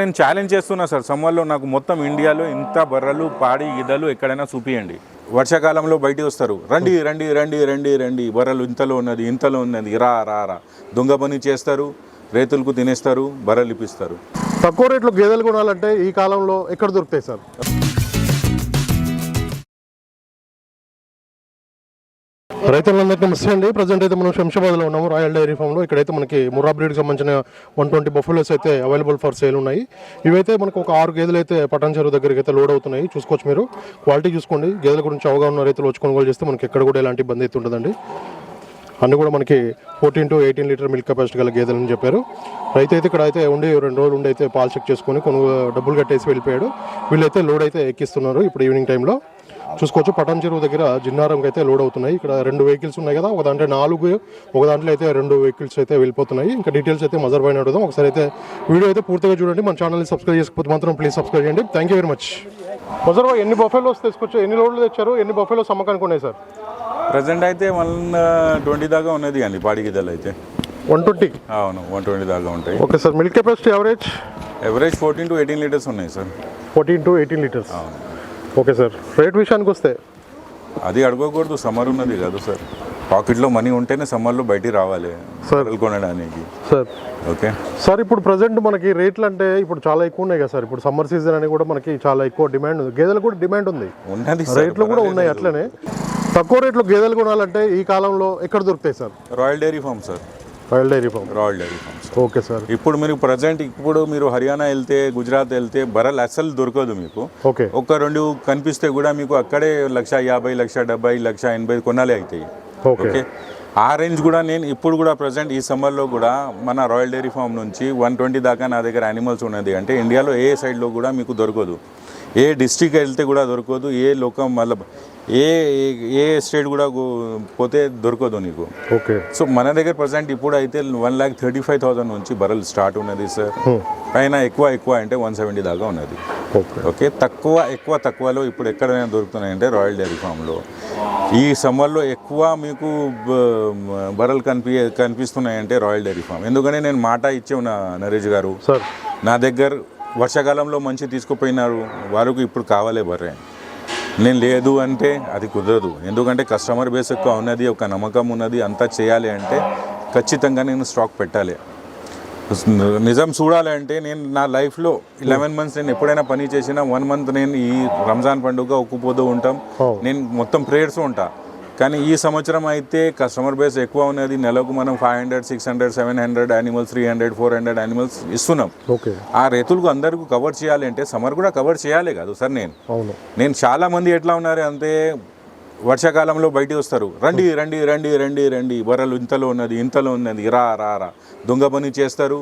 నేను ఛాలెంజ్ చేస్తున్నా సార్. సమ్మర్లో నాకు మొత్తం ఇండియాలో ఇంత బర్రెలు పాడి గిద్దలు ఎక్కడైనా చూపియండి. వర్షాకాలంలో బయటికి వస్తారు. రండి రండి రండి రండి రండి. బర్రెలు ఇంతలో ఉన్నది ఇంతలో ఉన్నది. రా రా రా. దొంగ పని చేస్తారు రైతులకు తినేస్తారు బర్రెలు ఇప్పిస్తారు. తక్కువ రేట్లో గేదెలు కొనాలంటే ఈ కాలంలో ఎక్కడ దొరుకుతాయి సార్? రైతులందరికీ నమస్తే అండి. ప్రజెంట్ అయితే మనం శంషాబాద్లో ఉన్నాము. రాయల్ డైరీ ఫామ్లో. ఇక్కడైతే మనకి ముర్రా బ్రీడ్కి సంబంధించిన వన్ ట్వంటీ బఫెలోస్ అయితే అవైలబుల్ ఫర్ సేల్ ఉన్నాయి. ఇవైతే మనకు ఒక ఆరు గేదెలు అయితే పటాన్ చెరువు దగ్గరికి అయితే లోడ్ అవుతున్నాయి. చూసుకోవచ్చు మీరు. క్వాలిటీ చూసుకోండి. గేదెల గురించి అవగాహన ఉన్న రైతులు వచ్చి కొనుగోలు చేస్తే మనకి ఎక్కడ కూడా ఎలాంటి ఇబ్బంది అయితే ఉండదండి. అన్ని కూడా మనకి fourteen to eighteen litre milk capacity గల గేదెలు అని చెప్పారు. రైతు అయితే ఇక్కడ అయితే ఉండి రెండు రోజులు ఉండి అయితే పాలు చెక్ చేసుకొని కొనుగోలు డబ్బులు కట్టేసి వెళ్ళిపోయాడు. వీళ్ళైతే లోడ్ అయితే ఎక్కిస్తున్నారు ఇప్పుడు ఈవినింగ్ టైంలో చూసుకోవచ్చు. పటాన్ చెరువు దగ్గర జిన్నారంకి అయితే లోడ్ అవుతున్నాయి. ఇక్కడ రెండు వెహికల్స్ ఉన్నాయి కదా. ఒక దాంట్లో నాలుగు ఒక దాంట్లో అయితే రెండు వెహికల్స్ అయితే వెళ్ళిపోతున్నాయి. ఇంకా డీటెయిల్స్ అయితే మజర్ పైన అడుగుదాం. ఒకసారి అయితే వీడియో అయితే పూర్తిగా చూడండి. మన ఛానల్ని సబ్స్క్రైబ్ చేసుకోకపోతే మాత్రం ప్లీజ్ సబ్స్క్రైబ్ చేయండి. Thank you very much Mazhar ఎన్ని బఫెలోస్ తీసుకొచ్చారు? ఎన్ని లోడ్లు తెచ్చారు? ఎన్ని బఫెలోస్ అమ్మకానికి ఉన్నాయి సార్? ప్రజెంట్ అయితే వన్ ట్వంటీ దాకా ఉన్నది అండి. పాడి గిద్దలు అయితే. One twenty? అవును వన్ ట్వంటీ దాకా ఉంటాయి. Okay sir. Milk capacity average average fourteen to eighteen litres ఉన్నాయి sir. Fourteen to eighteen litres. Okay sir. Rate విషయానికి వస్తే? అది అడగకూడదు సమ్మర్ ఉన్నది కాదు సార్. పాకెట్లో మనీ ఉంటేనే సమ్మర్లో బయటికి రావాలి సార్. కొనడానికి. సార్. ఓకే? సార్ ఇప్పుడు ప్రజెంట్ మనకి రేట్లు అంటే ఇప్పుడు చాలా ఎక్కువ ఉన్నాయి కదా సార్. ఇప్పుడు సమ్మర్ సీజన్ అని కూడా మనకి చాలా ఎక్కువ డిమాండ్ ఉంది. గేదెలు కూడా డిమాండ్ ఉంది. ఉన్నది రేట్లు కూడా ఉన్నాయి అట్లనే. తక్కువ రేట్లో గేదెలు కొనాలంటే ఈ కాలంలో ఎక్కడ దొరుకుతాయి sir? Royal Dairy Farm sir. Royal Dairy Farm Royal Dairy Farm okay sir ఇప్పుడు మీరు ప్రజెంట్ ఇప్పుడు మీరు హర్యానా వెళ్తే గుజరాత్ వెళ్తే బర్రెలు అస్సలు దొరకదు మీకు. ఓకే ఒక్క రెండు కనిపిస్తే కూడా మీకు అక్కడే లక్ష యాభై లక్ష డెబ్బై లక్ష ఎనభై కొనాలి అవుతాయి. ఓకే ఆ రేంజ్ కూడా నేను ఇప్పుడు కూడా ప్రజెంట్ ఈ సమ్మర్లో కూడా మన రాయల్ డైరీ ఫామ్ నుంచి వన్ ట్వంటీ దాకా నా దగ్గర యానిమల్స్ ఉన్నది. అంటే ఇండియాలో ఏ సైడ్లో కూడా మీకు దొరకదు. ఏ డిస్ట్రిక్ట్ వెళ్తే కూడా దొరకదు. ఏ లోకం మళ్ళీ ఏ ఏ స్టేట్ కూడా పోతే దొరకదు నీకు. ఓకే. సో మన దగ్గర ప్రజెంట్ ఇప్పుడు అయితే one lakh thirty five thousand నుంచి బరల్ స్టార్ట్ ఉన్నది సార్ పైన ఎక్కువ ఎక్కువ అంటే వన్ సెవెంటీ దాకా ఉన్నది. ఓకే. ఓకే? తక్కువ ఎక్కువ తక్కువలో ఇప్పుడు ఎక్కడైనా దొరుకుతున్నాయంటే రాయల్ డైరీ ఫామ్లో ఈ సమ్మర్లో ఎక్కువ మీకు బ- బర్రెలు కనిపి కనిపిస్తున్నాయంటే రాయల్ డైరీ ఫామ్ ఎందుకని నేను మాట ఇచ్చే ఉన్నా నరేష్ గారు. సార్. నా దగ్గర వర్షాకాలంలో మంచి తీసుకుపోయినారు. వారికి ఇప్పుడు కావాలే బర్రె. నేను లేదు అంటే అది కుదరదు. ఎందుకంటే కస్టమర్ బేస్ ఎక్కువ ఉన్నది ఒక నమ్మకం ఉన్నది అంతా చేయాలి అంటే ఖచ్చితంగా నేను స్టాక్ పెట్టాలి. నిజం చూడాలి అంటే నేను నా లైఫ్లో లెవెన్ మంత్స్ నేను ఎప్పుడైనా పని చేసినా వన్ మంత్ నేను ఈ రంజాన్ పండుగ ఒక్కుపోతూ ఉంటాం. నేను మొత్తం ప్రేయర్స్ ఉంటా. కానీ ఈ సంవత్సరం అయితే కస్టమర్ బేస్ ఎక్కువ ఉన్నది. నెలకు మనం five hundred six hundred seven hundred animals three hundred four hundred animals ఇస్తున్నాం. ఓకే. ఆ రైతులకు అందరికీ కవర్ చేయాలి అంటే సమ్మర్ కూడా కవర్ చేయాలి కాదు సార్ నేను. అవును. నేను చాలా మంది ఎట్లా ఉన్నారు అంటే వర్షాకాలంలో బయటికి వస్తారు. రండి రండి రండి రండి రండి. బర్రెలు ఇంతలో ఉన్నది ఇంతలో ఉన్నది. రా రా రా. దొంగ పని చేస్తారు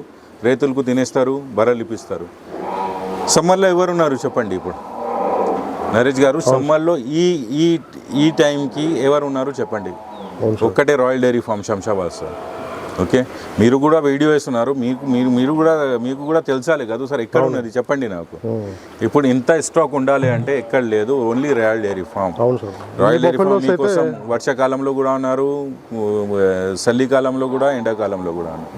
రైతులకు తినేస్తారు బర్రెలు ఇప్పిస్తారు. సమ్మర్లో ఎవరున్నారు చెప్పండి ఇప్పుడు? నరేష్ గారు సమ్మర్లో ఈ ఈ ఈ టైంకి ఎవరు ఉన్నారు చెప్పండి ఒక్కటే Royal Dairy Farm Shamshabad sir. Okay? మీరు కూడా వీడియో వేస్తున్నారు. మీకు మీరు మీరు కూడా మీకు కూడా తెలుసాలి కదా సార్ ఎక్కడ ఉన్నది? చెప్పండి నాకు. ఇప్పుడు ఇంత స్టాక్ ఉండాలి అంటే ఎక్కడ లేదు only Royal Dairy Farm Royal Dairy Farm మీకోసం వర్షాకాలంలో కూడా ఉన్నారు చలికాలంలో కూడా ఎండాకాలంలో కూడా ఉన్నారు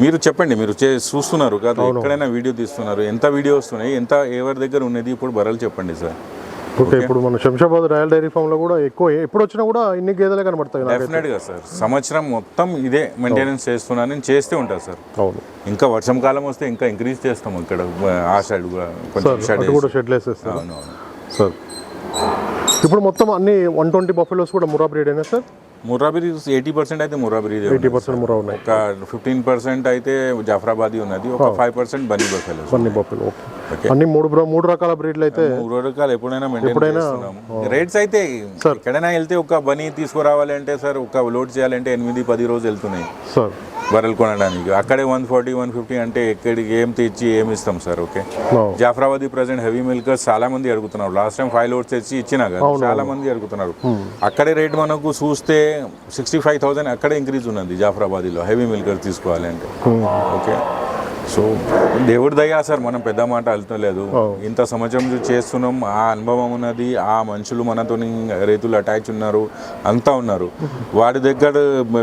మీరు చెప్పండి మీరు చే చూస్తున్నారు కదా ఎక్కడైనా వీడియో తీస్తున్నారు ఎంత వీడియో వస్తున్నాయి ఎంత ఎవరి దగ్గర ఉన్నది ఇప్పుడు బరలు చెప్పండి సార్. ఓకే ఇప్పుడు మన శంషాబాద్ రాయల్ డైరీ ఫామ్లో కూడా ఎక్కువ ఎప్పుడు వచ్చినా కూడా ఇన్ని గేదెలే కనబడతాయి నాకు డెఫినెట్గా సార్ సంవత్సరం మొత్తం ఇదే మెయింటెనెన్స్ చేస్తున్నాను నేను చేస్తే ఉంటాను సార్ అవును. ఇంకా వర్షం కాలం వస్తే ఇంకా ఇంక్రీజ్ చేస్తాం ఇక్కడ ఆ సైడ్ కూడా కొంచెం షెడ్ కూడా సార్ ఇప్పుడు మొత్తం అన్ని వన్ ట్వంటీ బఫెలోస్ కూడా మురా బ్రీడ్ అయినా సార్? మురాబిరి ఎయిటీ పర్సెంట్ అయితే మురాబిరి ఎయిటీ పర్సెంట్ మురా ఉన్నాయి. ఒక ఫిఫ్టీన్ పర్సెంట్ అయితే జాఫరాబాదీ ఉన్నది. ఒక ఫైవ్ పర్సెంట్ బనీ బఫెలో. అన్ని బఫెలో ఓకే. అన్ని మూడు మూడు రకాల బ్రీడ్లు అయితే మూడు రకాలు ఎప్పుడైనా చేస్తున్నాము. రేట్స్ అయితే ఎక్కడైనా వెళ్తే ఒక బనీ తీసుకురావాలి అంటే సార్ ఒక లోడ్ చేయాలంటే ఎనిమిది పది రోజులు వెళ్తున్నాయి. సార్. బర్రెలు కొనడానికి. అక్కడే వన్ ఫార్టీ వన్ ఫిఫ్టీ అంటే ఎక్కడికి ఏం తెచ్చి ఏం ఇస్తాం sir okay. Jafarabadi present heavy milkers చాలా మంది అడుగుతున్నారు. లాస్ట్ టైం ఫైవ్ లోడ్స్ తెచ్చి ఇచ్చినా కదా. చాలా మంది అడుగుతున్నారు. అక్కడే రేట్ మనకు చూస్తే సిక్స్టీ ఫైవ్ థౌసండ్ అక్కడే ఇంక్రీజ్ ఉన్నది జాఫరాబాదీలో. హెవీ మిల్కర్ తీసుకోవాలి అంటే. ఓకే సో దేవుడి దయ సార్ మనం పెద్ద మాట వెళ్తలేదు ఇంత సంవత్సరం చేస్తున్నాం ఆ అనుభవం ఉన్నది ఆ మనుషులు మనతో రైతులు అటాచ్ ఉన్నారు అంతా ఉన్నారు. వాడి దగ్గర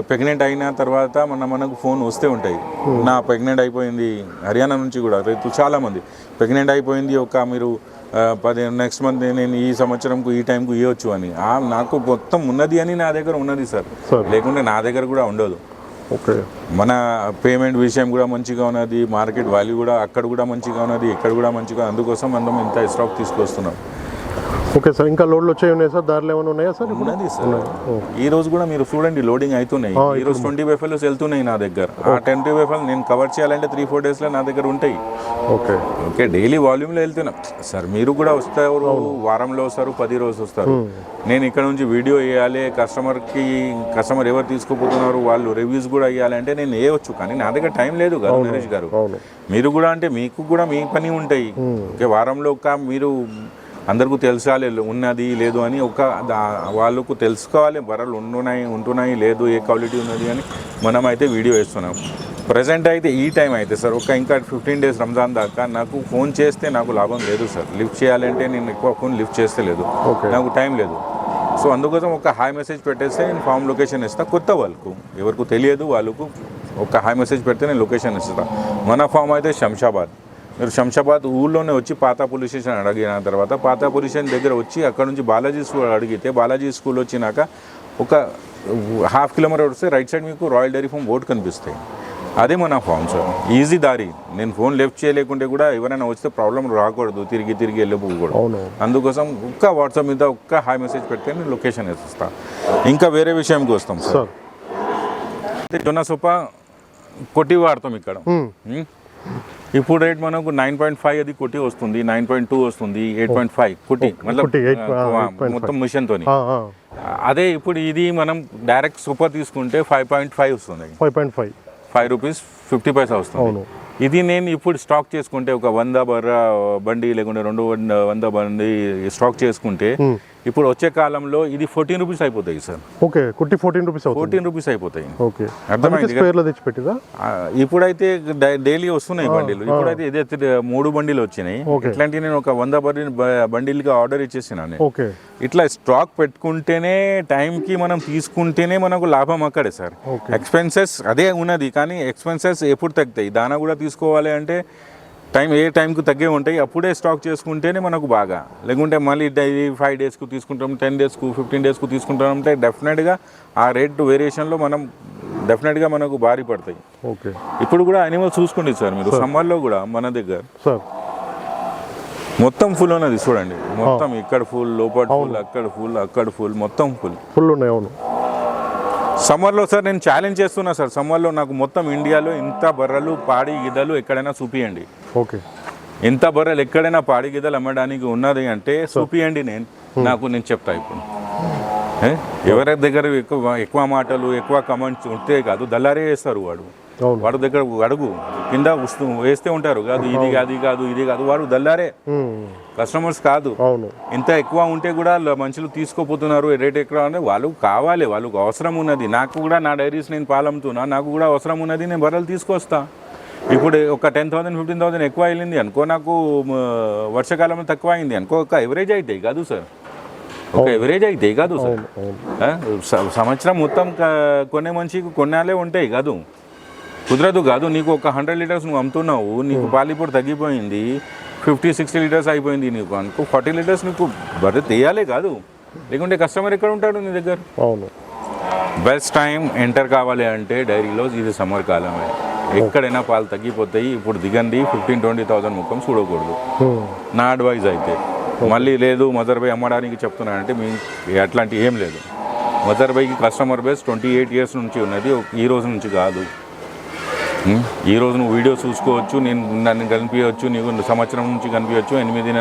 ప్రెగ్నెంట్ అయిన తర్వాత మన మనకు ఫోన్ వస్తే ఉంటాయి. నా ప్రెగ్నెంట్ అయిపోయింది హర్యానా నుంచి కూడా రైతులు చాలామంది. ప్రెగ్నెంట్ అయిపోయింది ఒక మీరు పది నెక్స్ట్ మంత్ నేను ఈ సంవత్సరంకు ఈ టైంకు ఇవ్వచ్చు అని. ఆ, నాకు మొత్తం ఉన్నది అని నా దగ్గర ఉన్నది సార్. సార్. లేకుంటే నా దగ్గర కూడా ఉండదు. ఓకే. మన పేమెంట్ విషయం కూడా మంచిగా ఉన్నది మార్కెట్ వాల్యూ కూడా అక్కడ కూడా మంచిగా ఉన్నది ఇక్కడ కూడా మంచిగా అందుకోసం మనం ఇంత స్టాక్ తీసుకొస్తున్నాం. ఓకే సార్ ఇంకా లోడ్లు వచ్చాయి ఉన్నాయి సార్ దారిలో ఏమైనా ఉన్నాయా సార్ ఉన్నది సార్ ఈ రోజు కూడా మీరు చూడండి లోడింగ్ అవుతున్నాయి ఈ రోజు ట్వంటీ వెఫెల్స్ వెళ్తున్నాయి నా దగ్గర. ఆ ట్వంటీ వెఫెల్ నేను కవర్ చేయాలంటే త్రీ ఫోర్ డేస్లో నా దగ్గర ఉంటాయి. ఓకే. ఓకే డైలీ వాల్యూమ్లో వెళ్తున్నా. సార్ మీరు కూడా వస్తారు వారంలో వస్తారు పది రోజు వస్తారు. నేను ఇక్కడ నుంచి వీడియో వేయాలి కస్టమర్కి కస్టమర్ ఎవరు తీసుకుపోతున్నారు వాళ్ళు రివ్యూస్ కూడా వేయాలి అంటే నేను వేయవచ్చు కానీ నా దగ్గర టైం లేదు కదా నరేష్ గారు. మీరు కూడా అంటే మీకు కూడా మీ పని ఉంటాయి. ఓకే వారంలో ఒక మీరు అందరికీ తెలుసాలి ఉన్నది లేదు అని ఒక దా- వాళ్ళకు తెలుసుకోవాలి బర్రెలు ఉంటున్నాయి ఉంటున్నాయి లేదు ఏ క్వాలిటీ ఉన్నది అని మనం అయితే వీడియో వేస్తున్నాం. ప్రజెంట్ అయితే ఈ టైం అయితే సార్ ఒక ఇంకా ఫిఫ్టీన్ డేస్ రంజాన్ దాకా నాకు ఫోన్ చేస్తే నాకు లాభం లేదు సార్. లిఫ్ట్ చేయాలంటే నేను ఎక్కువ ఫోన్ లిఫ్ట్ చేస్తే లేదు. నాకు టైం లేదు. సో అందుకోసం ఒక హాయ్ మెసేజ్ పెట్టేస్తే నేను ఫామ్ లొకేషన్ ఇస్తా కొత్త వాళ్ళకు. ఎవరికి తెలియదు వాళ్ళకు ఒక హాయ్ మెసేజ్ పెడితే నేను లొకేషన్ ఇస్తా. మన ఫామ్ అయితే శంషాబాద్. మీరు శంషాబాద్ ఊళ్ళోనే వచ్చి పాత పోలీస్ స్టేషన్ అడిగిన తర్వాత పాత పోలీస్ స్టేషన్ దగ్గర వచ్చి అక్కడ నుంచి బాలాజీ స్కూల్ అడిగితే బాలాజీ స్కూల్ వచ్చినాక ఒక హాఫ్ కిలోమీటర్ వస్తే రైట్ సైడ్ మీకు రాయల్ డైరీ ఫామ్ బోర్డు కనిపిస్తాయి. అదే మన ఫామ్ సార్ ఈజీ దారి. నేను ఫోన్ లెఫ్ట్ చేయలేకుంటే కూడా ఎవరైనా వస్తే ప్రాబ్లం రాకూడదు. తిరిగి తిరిగి వెళ్ళిపోకూడదు. అవును. అందుకోసం ఒక్క వాట్సాప్ మీద ఒక్క హాయ్ మెసేజ్ పెడితే నేను లొకేషన్ వేసిస్తా. ఇంకా వేరే విషయంకి వస్తాం సార్. జొన్న సొప్ప కొట్టి వాడతాం ఇక్కడ. ఇప్పుడు రేట్ మనకు నైన్ పాయింట్ ఫైవ్ అది కొట్టి వస్తుంది నైన్ పాయింట్ టూ వస్తుంది ఎయిట్ పాయింట్ ఫైవ్ కొట్టి మళ్ళీ కొట్టి, eight- ఆ, 8.5. మొత్తం మిషన్తో ఆ, ఆ. అదే ఇప్పుడు ఇది మనం డైరెక్ట్ సూపర్ తీసుకుంటే ఫైవ్ పాయింట్ ఫైవ్ వస్తుంది. Five point five five rupees fifty paisa వస్తుంది. ఇది నేను ఇప్పుడు స్టాక్ చేసుకుంటే ఒక వంద బర్ర బండి లేకుంటే రెండు వంద బండి స్టాక్ చేసుకుంటే ఇప్పుడు వచ్చే కాలంలో ఇది ఫోర్టీన్ రూపీస్ అయిపోతాయి సార్. ఓకే కుట్టి ఫోర్టీన్ రూపీస్ ఫోర్టీన్ రూపీస్ అయిపోతాయి. ఓకే. అర్థమైంది ఆ, ఇప్పుడైతే డైలీ వస్తున్నాయి బండిలు. ఇప్పుడైతే ఇదే మూడు బండిలు వచ్చినాయి. ఇట్లాంటి నేను ఒక వంద బండి బండిలుగా ఆర్డర్ ఇచ్చేసిన నేను. ఓకే. ఇట్లా స్టాక్ పెట్టుకుంటేనే టైంకి మనం తీసుకుంటేనే మనకు లాభం అక్కడే సార్. ఎక్స్పెన్సెస్ అదే ఉన్నది కానీ ఎక్స్పెన్సెస్ ఎప్పుడు తగ్గుతాయి? దానా కూడా తీసుకోవాలి అంటే టైం ఏ టైంకి తగ్గే ఉంటాయి అప్పుడే స్టాక్ చేసుకుంటేనే మనకు బాగా. లేకుంటే మళ్ళీ ఫైవ్ డేస్కు తీసుకుంటాం టెన్ డేస్కు ఫిఫ్టీన్ డేస్కు తీసుకుంటాం అంటే డెఫినెట్గా ఆ రేట్ వేరియేషన్లో మనం డెఫినెట్గా మనకు భారీ పడతాయి. ఓకే. ఇప్పుడు కూడా అనిమల్స్ చూసుకోండి సార్ మీరు సమ్మర్లో కూడా మన దగ్గర సార్ మొత్తం ఫుల్ ఉన్నది చూడండి. మొత్తం ఇక్కడ ఫుల్ లోపల ఫుల్ అక్కడ ఫుల్ అక్కడ ఫుల్ మొత్తం ఫుల్ ఫుల్ ఉన్నాయి అవును. సమ్మర్లో సార్ నేను ఛాలెంజ్ చేస్తున్నా సార్. సమ్మర్లో నాకు మొత్తం ఇండియాలో ఇంత బర్రెలు పాడి గిద్దలు ఎక్కడైనా చూపియండి. ఓకే. ఎంత బర్రెలు ఎక్కడైనా పాడి గిద్దలు అమ్మడానికి ఉన్నది అంటే చూపియండి నేను. నాకు నేను చెప్తా ఇప్పుడు? ఎవరి దగ్గర ఎక్కువ ఎక్కువ మాటలు ఎక్కువ కమెంట్స్ ఉంటే కాదు దల్లారే వేస్తారు వాడు. వాడు దగ్గర అడుగు. కింద వస్తూ వేస్తే ఉంటారు. కాదు ఇది కాదు ఇది కాదు ఇది కాదు. వాడు దల్లారే. కస్టమర్స్ కాదు. ఇంత ఎక్కువ ఉంటే కూడా మనుషులు తీసుకోపోతున్నారు రేట్ ఎక్కువ అంటే వాళ్ళకు కావాలి. వాళ్ళకు అవసరం ఉన్నది. నాకు కూడా నా డైరీస్ నేను పాలమ్ముతున్నా నాకు కూడా అవసరం ఉన్నది నేను బర్రెలు తీసుకొస్తా. ఇప్పుడు ఒక టెన్ థౌసండ్ ఫిఫ్టీన్ థౌసండ్ ఎక్కువ వెళ్ళింది అనుకో నాకు వర్షాకాలంలో తక్కువ అయింది అనుకో ఒక ఎవరేజ్ అవుతాయి కాదు సార్. ఒక ఎవరేజ్ అవుతాయి కాదు సార్. సంవత్సరం మొత్తం కొనే మనిషికి కొన్నాళ్ళే ఉంటాయి. కాదు. కుదరదు కాదు నీకు ఒక హండ్రెడ్ లీటర్స్ నువ్వు అమ్ముతున్నావు నీకు పాలు ఇప్పుడు తగ్గిపోయింది ఫిఫ్టీ సిక్స్టీ లీటర్స్ అయిపోయింది నీకు. అనుకో ఫార్టీ లీటర్స్ నీకు బర్రె తీయాలే కాదు. లేకుంటే కస్టమర్ ఎక్కడ ఉంటాడు నీ దగ్గర? అవును. బెస్ట్ టైం ఎంటర్ కావాలి అంటే డైరీలో ఇది సమ్మర్ కాలమే. ఎక్కడైనా పాలు తగ్గిపోతాయి ఇప్పుడు దిగండి ఫిఫ్టీన్ ట్వంటీ థౌసండ్ ముఖం చూడకూడదు. నా అడ్వైజ్ అయితే మళ్ళీ లేదు మదర్ బై అమ్మడానికి చెప్తున్నానంటే మీ అట్లాంటి ఏం లేదు. Mother బైకి customer base twenty eight years నుంచి ఉన్నది ఈ రోజు నుంచి కాదు. ఉం? ఈ రోజు నువ్వు వీడియో చూసుకోవచ్చు నేను నన్ను కనిపించవచ్చు నీకు సంవత్సరం నుంచి కనిపించవచ్చు ఎనిమిది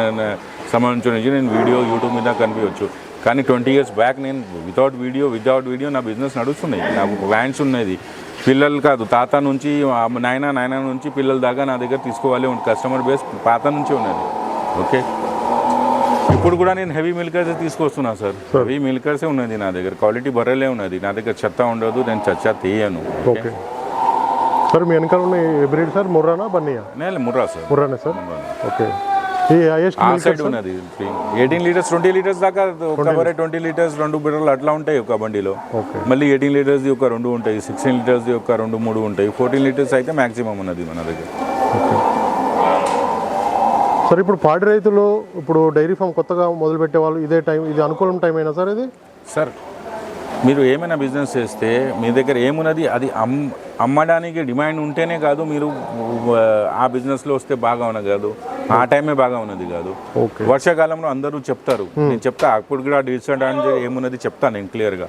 సంవత్సరం నుంచి నేను వీడియో యూట్యూబ్ మీద కనిపించవచ్చు. కానీ ట్వంటీ ఇయర్స్ బ్యాక్ నేను వితౌట్ వీడియో వితౌట్ వీడియో నా బిజినెస్ నడుస్తున్నాయి. నాకు వ్యాన్స్ ఉన్నది. పిల్లలు కాదు తాత నుంచి నాయన నాయన నుంచి పిల్లల దాకా నా దగ్గర తీసుకోవాలి కస్టమర్ బేస్ పాత నుంచి ఉన్నది. ఓకే ఇప్పుడు కూడా నేను హెవీ మిల్కర్స్ తీసుకొస్తున్నా సార్ హెవీ మిల్కర్సే ఉన్నది నా దగ్గర. క్వాలిటీ బర్రెలే ఉన్నది. నా దగ్గర చెత్త ఉండదు నేను చెత్త తీయను. ఓకే సార్ మీ వెనకాల ఉన్న బ్రీడ్ సార్? ముర్రానా బన్నీయా? నేను ముర్రా సార్. ముర్రానే సార్? ఓకే. ఈ హైయెస్ట్ ఆ సైడ్ ఉన్నది. ఎయిటీన్ లీటర్స్ ట్వంటీ లీటర్స్ దాకా ఒక బరే ట్వంటీ లీటర్స్ రెండు బిడ్డలు అట్లా ఉంటాయి ఒక బండిలో. ఓకే. మళ్ళీ ఎయిటీన్ లీటర్స్ ఒక రెండు ఉంటాయి సిక్స్టీన్ లీటర్స్ ఒక రెండు మూడు ఉంటాయి. ఫోర్టీన్ లీటర్స్ అయితే మాక్సిమం ఉన్నది మన దగ్గర. సార్ ఇప్పుడు పాడి రైతులు ఇప్పుడు డైరీ ఫామ్ కొత్తగా మొదలు పెట్టే వాళ్ళు ఇదే టైం ఇది అనుకూలం టైం అయినా సార్ ఇది? సార్ మీరు ఏమైనా బిజినెస్ చేస్తే మీ దగ్గర ఏమున్నది? అది అమ్ అమ్మడానికి డిమాండ్ ఉంటేనే కాదు మీరు ఆ, బిజినెస్లో వస్తే బాగా ఉన్నది కాదు ఆ టైమే బాగా ఉన్నది కాదు. వర్షాకాలంలో అందరూ చెప్తారు. నేను చెప్తా అప్పుడు కూడా డిసడ్వాంటేజ్ ఏమున్నది చెప్తాను నేను క్లియర్గా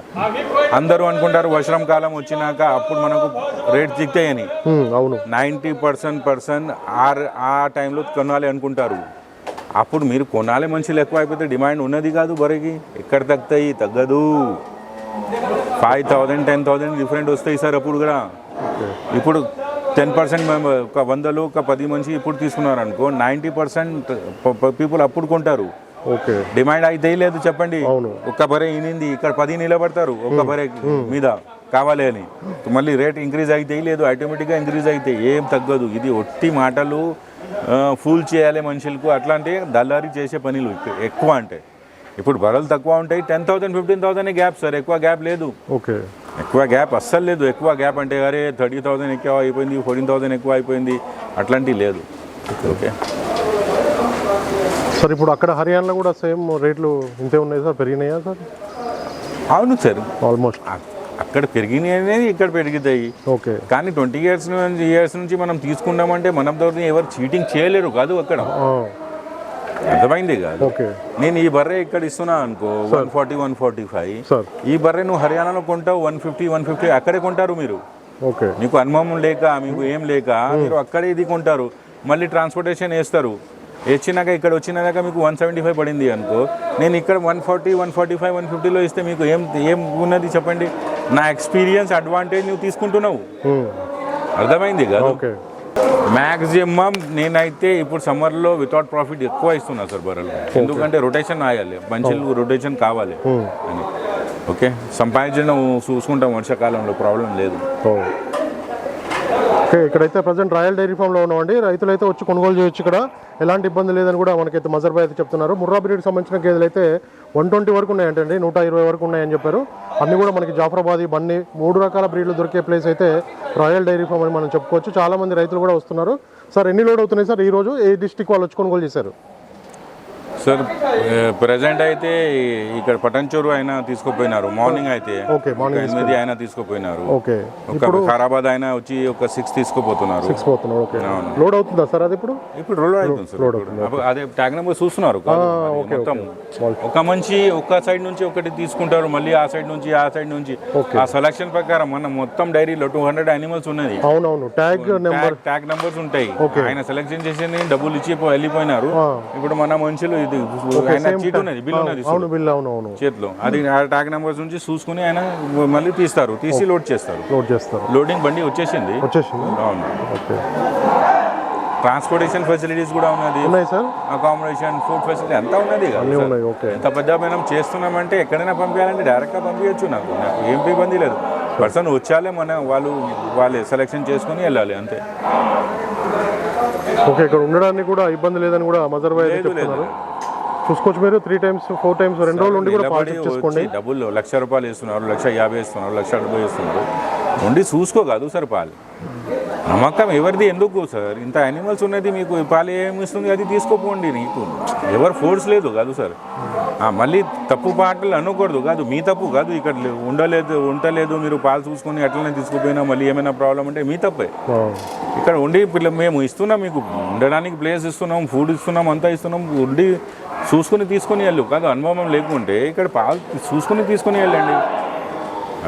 అందరూ అనుకుంటారు వర్షం కాలం వచ్చినాక అప్పుడు మనకు రేట్ దిగుతాయని ఉమ్, అవును. నైంటీ పర్సెంట్ పర్సెంట్ ఆ ఆ టైంలో కొనాలి అనుకుంటారు. అప్పుడు మీరు కొనాలి మంచి ఎక్కువ అయిపోతే డిమాండ్ ఉన్నది కాదు బరికి ఎక్కడ తగ్గుతాయి? తగ్గదు. Five thousand ten thousand different వస్తాయి సార్ అప్పుడు కూడా. ఇప్పుడు టెన్ పర్సెంట్ మేము ఒక వందలు ఒక పది మంచి ఇప్పుడు తీసుకున్నారు అనుకో నైంటీ పర్సెంట్ పీపుల్ అప్పుడు కొంటారు. ఓకే. డిమాండ్ అయితే లేదు చెప్పండి. ఒక్క బరే ఇనింది ఇక్కడ పది నిలబడతారు. ఒక్క బరే మీద కావాలి అని. మళ్ళీ రేట్ ఇంక్రీజ్ అయితే లేదు ఆటోమేటిక్గా ఇంక్రీజ్ అయితే ఏం తగ్గదు. ఇది ఒట్టి మాటలు ఫూల్ చేయాలి మనుషులకు. అట్లా అంటే దళారీ చేసే పనులు ఎక్కువ అంటే. ఇప్పుడు బరలు తక్కువ ఉంటాయి ten thousand fifteen thousand gap sir ఎక్కువ గ్యాప్ లేదు. ఓకే. ఎక్కువ గ్యాప్ అస్సలు లేదు. ఎక్కువ గ్యాప్ అంటే అరే థర్టీ థౌసండ్ ఎక్కువ అయిపోయింది ఫోర్టీన్ థౌసండ్ ఎక్కువ అయిపోయింది. అట్లాంటివి లేదు. ఓకే. సార్ ఇప్పుడు అక్కడ హర్యానాలో కూడా సేమ్ రేట్లు ఇంతే ఉన్నాయి సార్? పెరిగినాయా సార్? అవును సార్ ఆల్మోస్ట్ అక్కడ పెరిగినాయి అనేది ఇక్కడ పెరుగుతాయి. ఓకే. కానీ ట్వంటీ ఇయర్స్ నుంచి ఇయర్స్ నుంచి మనం తీసుకున్నామంటే మనం ద్వారా ఎవరు చీటింగ్ చేయలేరు. కాదు అక్కడ. అర్థమైంది కాదు. నేను ఈ బర్రె ఇక్కడ ఇస్తున్నా అనుకో one forty one forty five ఈ బర్రె నువ్వు హర్యానాలో కొంటావు వన్ ఫిఫ్టీ వన్ ఫిఫ్టీ అక్కడే కొంటారు మీరు. మీకు అనుభవం లేక మీకు ఏం లేక మీరు అక్కడే ఇది కొంటారు. మళ్ళీ ట్రాన్స్పోర్టేషన్ వేస్తారు. వచ్చినాక ఇక్కడ వచ్చినాక మీకు వన్ సెవెంటీ ఫైవ్ పడింది అనుకో నేను ఇక్కడ one forty one forty five one ఫిఫ్టీలో ఇస్తే మీకు ఏం ఏం ఉన్నది చెప్పండి? నా ఎక్స్పీరియన్స్ అడ్వాంటేజ్ నువ్వు తీసుకుంటున్నావు. ఉమ్, అర్థమైంది కదా? మ్యాక్సిమం నేనైతే ఇప్పుడు సమ్మర్లో వితౌట్ ప్రాఫిట్ ఎక్కువ ఇస్తున్నా సార్ బర్రెలు. ఎందుకంటే రొటేషన్ ఆయాలి మంచిలు రొటేషన్ కావాలి. అని. ఓకే? సంపాదించడం చూసుకుంటాం వర్షాకాలంలో ప్రాబ్లం లేదు. ఓకే ఇక్కడైతే ప్రజెంట్ రాయల్ డైరీ ఫామ్లో ఉన్నామండి. రైతులు అయితే వచ్చి కొనుగోలు చేయొచ్చు ఇక్కడ. ఎలాంటి ఇబ్బంది లేదని కూడా మనకైతే మజర్ బాయ్ అయితే చెప్తున్నారు. ముర్రా బ్రీడ్కి సంబంధించిన గేదెలు అయితే వన్ ట్వంటీ వరకు ఉన్నాయంటండి. నూట ఇరవై వరకు ఉన్నాయని చెప్పారు. అన్ని కూడా మనకి జాఫరాబాద్ బన్నీ మూడు రకాల బ్రీడ్లు దొరికే ప్లేస్ అయితే రాయల్ డైరీ ఫామ్ అని మనం చెప్పుకోవచ్చు. చాలామంది రైతులు కూడా వస్తున్నారు. సార్ ఎన్ని లోడ్ అవుతున్నాయి సార్? ఈ రోజు ఏ డిస్టిక్ వాళ్ళు వచ్చి కొనుగోలు చేశారు? సార్ ప్రజెంట్ అయితే ఇక్కడ పటంచూరు అయినా తీసుకుపోయినారు. మార్నింగ్ అయితే. ఎనిమిది అయినా తీసుకుపోయినారు. ఓకే. ఖరాబాద్ అయినా వచ్చి ఒక సిక్స్ తీసుకుపోతున్నారు. సిక్స్ పోతున్నారు ఓకే. లోడ్ అవుతుందా సార్ అది ఇప్పుడు? ఇప్పుడు రోడ్ అవుతుంది సార్ అదే ట్యాగ్ నెంబర్ చూస్తున్నారు మొత్తం. ఒక మంచి ఒక సైడ్ నుంచి ఒకటి తీసుకుంటారు మళ్ళీ ఆ సైడ్ నుంచి ఆ సైడ్ నుంచి. ఆ సెలక్షన్ ప్రకారం మన మొత్తం డైరీలో టూ హండ్రెడ్ యానిమల్స్ ఉన్నది. అవునవును. ట్యాగ్ నెంబర్ ట్యాగ్- నెంబర్స్ ఉంటాయి. ఆయన సెలెక్షన్ చేసి డబ్బులు ఇచ్చి వెళ్ళిపోయినారు. ఇప్పుడు మన మనుషులు ఇది ఆయన చీట్ ఉన్నది బిల్ ఉన్నది అవును బిల్ అవును అవును. చేతిలో. అది ఆ ట్యాగ్ నెంబర్స్ నుంచి చూసుకుని ఆయన మళ్ళీ తీస్తారు. తీసి లోడ్ చేస్తారు. లోడ్ చేస్తారు. లోడింగ్ బండి వచ్చేసింది. వచ్చేసింది? అవును. ఓకే. ట్రాన్స్పోర్టేషన్ ఫెసిలిటీస్ కూడా ఉన్నది. ఉన్నాయి సార్ అకామిడేషన్ ఫుడ్ ఫెసిలిటీ అంతా ఉన్నది. ఉన్నాయి ఓకే ఎంత పెద్ద మనం చేస్తున్నామంటే ఎక్కడైనా పంపించాలంటే డైరెక్ట్గా పంపించచ్చు నాకు. నాకు ఏం ఇబ్బంది లేదు. పర్సన్ వచ్చాలే మన వాళ్ళు వాళ్ళే సెలెక్షన్ చేసుకుని వెళ్ళాలి అంతే. ఓకే ఇక్కడ ఉండడానికి కూడా ఇబ్బంది లేదని కూడా మదర్ లేదు చెప్తున్నారు. చూసుకోవచ్చు మీరు త్రీ టైమ్స్ ఫోర్ టైమ్స్ రెండు రోజులు ఉండి కూడా చెక్ చేసుకోండి. డబ్బులు లక్ష రూపాయలు ఇస్తున్నారు లక్ష యాభై ఇస్తున్నారు లక్ష డెబ్బై ఇస్తున్నారు ఉండి చూసుకో కాదు సార్ పాలు నమ్మకం ఎవరిది? ఎందుకు సార్? ఇంత యానిమల్స్ ఉన్నది మీకు పాలు ఏమి ఇస్తుంది? అది తీసుకోపోండి నీకు. ఎవరు ఫోర్స్ లేదు కాదు సార్. మళ్ళీ తప్పు పాటలు అనకూడదు కాదు. మీ తప్పు కాదు. ఇక్కడ ఉండలేదు ఉండలేదు. మీరు పాలు చూసుకొని అట్లనే తీసుకుపోయినా మళ్ళీ ఏమైనా ప్రాబ్లం అంటే మీ తప్పే. ఇక్కడ ఉండి పిల్ల మేము ఇస్తున్నాం మీకు. ఉండడానికి ప్లేస్ ఇస్తున్నాం ఫుడ్ ఇస్తున్నాం అంతా ఇస్తున్నాం. ఉండి చూసుకుని తీసుకుని వెళ్ళు. కాదు అనుభవం లేకుంటే ఇక్కడ పాలు చూసుకుని తీసుకుని వెళ్ళండి.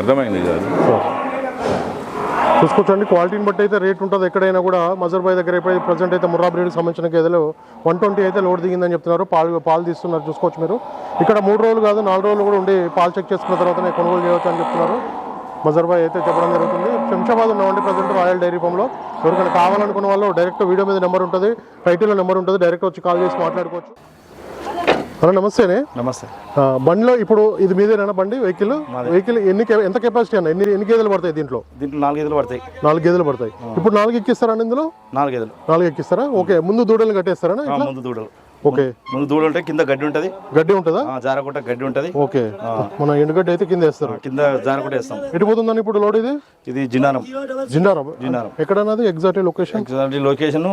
అర్థమైంది కాదు? సార్ చూసుకోవచ్చండి. క్వాలిటీని బట్టి అయితే రేట్ ఉంటుంది. ఎక్కడైనా కూడా మజర్బాయ్ దగ్గర ఇప్పుడు ప్రజెంట్ అయితే ముర్రా బ్రీడ్కి సంబంధించిన గేదెలు వన్ ట్వంటీ అయితే లోడ్ దిగిందని చెప్తున్నారు. పాలు పాలు తీస్తున్నారు. చూసుకోవచ్చు మీరు. ఇక్కడ మూడు రోజులు కాదు నాలుగు రోజులు కూడా ఉండి పాలు చెక్ చేసుకున్న తర్వాతనే కొనుగోలు చేయవచ్చు అని చెప్తున్నారు. మజర్ బాయ్ అయితే చెప్పడం జరుగుతుంది. శంషాబాద్ ఉన్నామండి ప్రజెంట్ రాయల్ డైరీ ఫామ్లో. ఎవరికైనా కావాలనుకున్న వాళ్ళు డైరెక్ట్ వీడియో మీద నెంబర్ ఉంటుంది టైటిల్లో నెంబర్ ఉంటుంది. డైరెక్ట్ వచ్చి కాల్ చేసి మాట్లాడుకోవచ్చు. అన్న నమస్తేనే. నమస్తే. బండిలో ఇప్పుడు ఇది మీదేనా బండి వెహికల్? వెహికల్ ఎన్ని ఎంత కెపాసిటీ అన్న? ఎన్ని ఎన్ని గేదెలు పడతాయి దీంట్లో? దీంట్లో నాలుగు ఎదులు పడతాయి. నాలుగు గేదెలు పడతాయి. ఇప్పుడు నాలుగు ఎక్కిస్తారా అన్న ఇందులో? నాలుగు ఎదులు నాలుగు ఎక్కిస్తారా? ఓకే ముందు దూడలు కట్టేస్తారా ముందు దూడలు. ఓకే. ముందు దూడలు ఉంటాయి కింద గడ్డి ఉంటుంది. గడ్డి ఉంటుందా? జారకుంట గడ్డి ఉంటుంది. ఓకే. మన ఎండుగడ్డి అయితే కింద వేస్తారు. కింద జారకుంట వేస్తాం. ఎటు పోతుందని ఇప్పుడు లోడ్ ఇది? ఇది జిన్నారం. జిండారా Jinnaram. ఎక్కడన్నది? Exact location exact location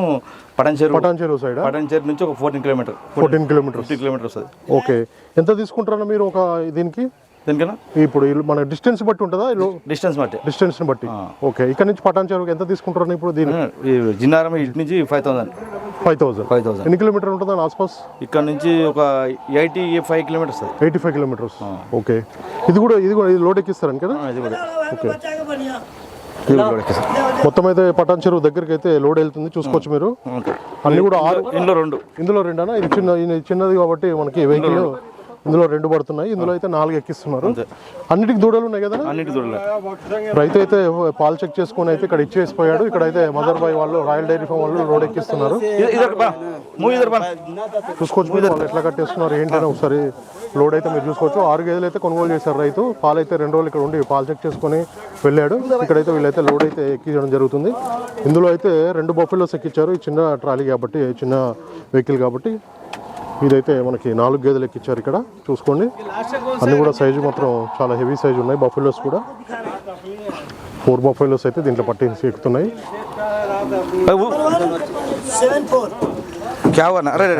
Patancheru. Patancheru side Patancheru నుంచి ఒక fourteen kilometre fourteen kilometres fifty kilometre వస్తుంది. ఓకే. ఎంత తీసుకుంటారన్న మీరు ఒక దీనికి? దేనికన్నా? ఇప్పుడు ఇల్లు- మన డిస్టెన్స్ బట్టి ఉంటుందా? డిస్టెన్స్ బట్టి. డిస్టెన్స్ బట్టి. ఓకే. ఇక్కడ నుంచి పటాన్ చెరువుకి ఎంత తీసుకుంటారన్న ఇప్పుడు దీని ఈ జిన్నారం ఇటు నుంచి five thousand five thousand five thousand ఎన్ని కిలోమీటర్ ఉంటుందా ఆస్పాస్? ఇక్కడ నుంచి ఒక eighty five kilometres eighty five kilometres okay. ఇది కూడా ఇది కూడా ఇది లోడ్ ఎక్కిస్తారని కదా? ఇది కూడా. ఓకే. మొత్తం అయితే పటాన్ చెరువు దగ్గరికి అయితే లోడ్ వెళ్తుంది. చూసుకోవచ్చు మీరు. అన్ని కూడా ఆరు ఇందులో రెండు. ఇందులో రెండనా? ఇది చిన్న ఇది చిన్నది కాబట్టి మనకి వెహికల్ ఇందులో రెండు పడుతున్నాయి. ఇందులో అయితే నాలుగు ఎక్కిస్తున్నారు. అన్నిటికి దూడలు ఉన్నాయి కదా? అన్నిటి దూడలే రైతు అయితే పాలు చెక్ చేసుకొని అయితే ఇక్కడ ఇచ్చేసిపోయాడు. ఇక్కడ అయితే మదర్ బాయ్ వాళ్ళు రాయల్ డైరీ ఫామ్ వాళ్ళు లోడ్ ఎక్కిస్తున్నారు. చూసుకోవచ్చు ఎట్లా కట్టేస్తున్నారు ఏంటని ఒకసారి లోడ్ అయితే మీరు చూసుకోవచ్చు. ఆరు గేదెలు అయితే కొనుగోలు చేశారు రైతు. పాలు అయితే రెండు రోజులు ఇక్కడ ఉండి పాలు చెక్ చేసుకొని వెళ్ళాడు. ఇక్కడైతే వీళ్ళైతే లోడ్ అయితే ఎక్కించడం జరుగుతుంది. ఇందులో అయితే రెండు బొఫెలోస్ ఎక్కించారు ఈ చిన్న ట్రాలీ కాబట్టి చిన్న వెహికల్ కాబట్టి. ఇదైతే మనకి నాలుగు గేదెలు ఎక్కిచ్చారు ఇక్కడ. చూసుకోండి. అన్నీ కూడా సైజు మాత్రం చాలా హెవీ సైజు ఉన్నాయి. బఫెలోస్ కూడా. ఫోర్ బఫెలోస్ అయితే దీంట్లో పట్టేసి ఎక్కుతున్నాయి.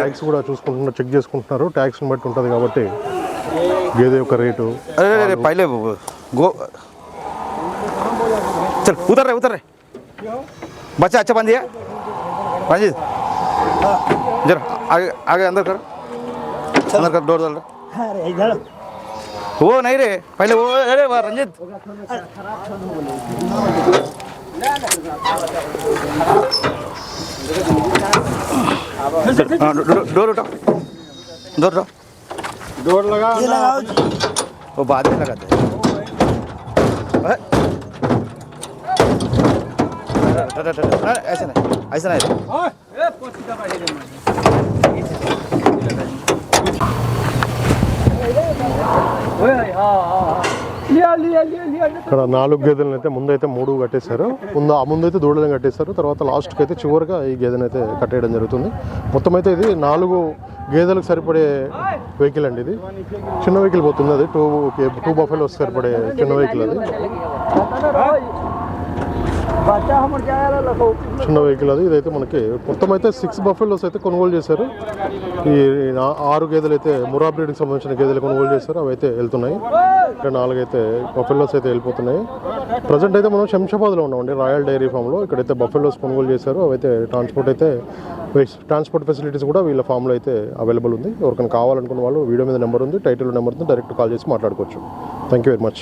ట్యాక్స్ కూడా చూసుకుంటున్నా చెక్ చేసుకుంటున్నారు. ట్యాక్స్ని బట్టి ఉంటుంది కాబట్టి గేదె యొక్క రేటు పైలే గో. బా ఉతర్రే బచ్చా అచ్చ जरा आगे आगे अंदर कर। अंदर कर डोर डाल रहा। वो नहीं रे पहले वो अरे वो रंजीत। हाँ, डो- डो- डोर उठाओ डोर उठाओ वो बाद में हैं। अरे, अरे, ऐसे नहीं। ऐसे नहीं ఇక్కడ నాలుగు గేదెలను అయితే ముందైతే మూడు కట్టేశారు ముందు ఆ ముందైతే దూడలను కట్టేశారు తర్వాత లాస్ట్కి అయితే చివరిగా ఈ గేదెను అయితే కట్టేయడం జరుగుతుంది మొత్తం అయితే ఇది నాలుగు గేదెలకు సరిపడే వెహికల్ అండి ఇది చిన్న వెహికల్ పోతుంది అది టూ టూ బఫెలో సరిపడే చిన్న వెహికల్ అది చిన్న వెహికల్ అది. ఇదైతే మనకి మొత్తం అయితే సిక్స్ బఫెల్లోస్ అయితే కొనుగోలు చేశారు. ఈ ఆరు గేదెలు అయితే మురా బ్రీడ్కి సంబంధించిన గేదెలు కొనుగోలు చేశారు. అవి అయితే వెళ్తున్నాయి. ఇక్కడ నాలుగు అయితే బఫెలోస్ అయితే వెళ్ళిపోతున్నాయి. ప్రజెంట్ అయితే మనం శంషాబాద్లో ఉన్నామండి రాయల్ డైరీ ఫామ్లో ఇక్కడైతే బఫెల్లోస్ కొనుగోలు చేశారు. అవి అయితే ట్రాన్స్పోర్ట్ అయితే ట్రాన్స్పోర్ట్ ఫెసిలిటీస్ కూడా వీళ్ళ ఫామ్లో అయితే అవైలబుల్ ఉంది. ఎవరికైనా కావాలనుకున్న వాళ్ళు వీడియో మీద నెంబర్ ఉంది టైటిల్ నెంబర్ ఉంది డైరెక్ట్ కాల్ చేసి మాట్లాడుకోవచ్చు. Thank you very much